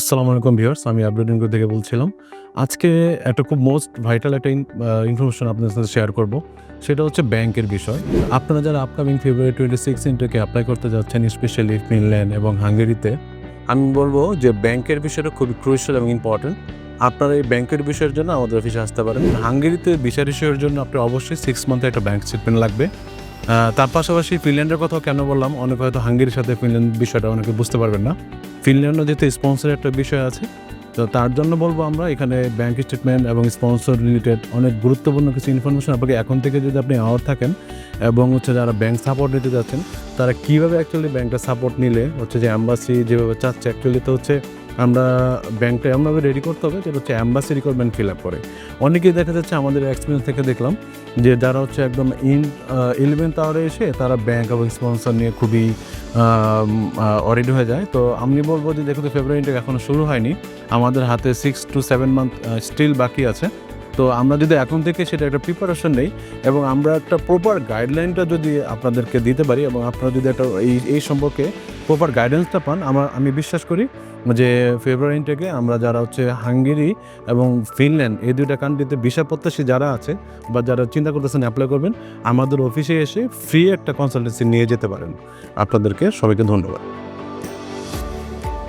আসসালামু আলাইকুম ভিউয়ার্স, আমি আব্দুদ্দিন থেকে বলছিলাম। আজকে একটা খুব মোস্ট ভাইটাল একটা ইনফরমেশন আপনাদের সাথে শেয়ার করব। সেটা হচ্ছে ব্যাংকের বিষয়। আপনারা যারা আপকামিং ফেব্রুয়ারি টোয়েন্টি সিক্স ইন্টারকে অ্যাপ্লাই করতে যাচ্ছেন স্পেশালি ফিনল্যান্ড এবং হাঙ্গেরিতে আমি বলব যে ব্যাংকের বিষয়টা খুবই ক্রুশিয়াল এবং ইম্পর্টেন্ট আপনারা এই ব্যাংকের বিষয়ের জন্য আমাদের অফিসে আসতে পারেন। হাঙ্গেরিতে ভিসা বিষয়ের জন্য আপনার অবশ্যই সিক্স মান্থে একটা ব্যাংক স্টেটমেন্ট লাগবে। তার পাশাপাশি ফিনল্যান্ডের কথাও কেন বললাম? অনেক হয়তো হাঙ্গেরির সাথে ফিনল্যান্ড বিষয়টা অনেকে বুঝতে পারবেন না। ফিনল্যান্ডও যেহেতু স্পন্সর একটা বিষয় আছে, তো তার জন্য বলব আমরা এখানে ব্যাংক স্টেটমেন্ট এবং স্পন্সর রিলেটেড অনেক গুরুত্বপূর্ণ কিছু ইনফরমেশন আপনাকে এখন থেকে যদি আপনি আওয়ার থাকেন এবং হচ্ছে যারা ব্যাংক সাপোর্ট নিতে যাচ্ছেন, তারা কীভাবে অ্যাকচুয়ালি ব্যাংকটা সাপোর্ট নিলে হচ্ছে যে অ্যাম্বাসি যেভাবে চাচ্ছে অ্যাকচুয়ালি তো হচ্ছে আমরা ব্যাংকটা এমনভাবে রেডি করতে হবে যেটা হচ্ছে অ্যাম্বাসি রিকোয়ারমেন্ট ফিল আপ করে। অনেকেই দেখা যাচ্ছে আমাদের এক্সপিরিয়েন্স থেকে দেখলাম যে যারা হচ্ছে একদম ইন ইলেভেন্থ আওয়ারে এসে তারা ব্যাংক এবং স্পন্সর নিয়ে খুবই অরেডি হয়ে যায়। তো আমি বলব যে দেখো তো ফেব্রুয়ারি ইন্টেক এখনও শুরু হয়নি। আমাদের হাতে six two seven month still বাকি আছে। তো আমরা যদি এখন থেকে সেটা একটা প্রিপারেশন নেই এবং আমরা একটা প্রপার গাইডলাইনটা যদি আপনাদেরকে দিতে পারি এবং আপনারা যদি একটা এই এই সম্পর্কে প্রপার গাইডেন্সটা পান, আমার, আমি বিশ্বাস করি যে ফেব্রুয়ারি থেকে আমরা যারা হচ্ছে হাঙ্গেরি এবং ফিনল্যান্ড, এই দুইটা কান্ট্রিতে ভিসা প্রত্যাশী যারা আছে বা যারা চিন্তা করতেছেন অ্যাপ্লাই করবেন, আমাদের অফিসে এসে ফ্রি একটা কনসালটেন্সি নিয়ে যেতে পারেন। আপনাদেরকে সবাইকে ধন্যবাদ।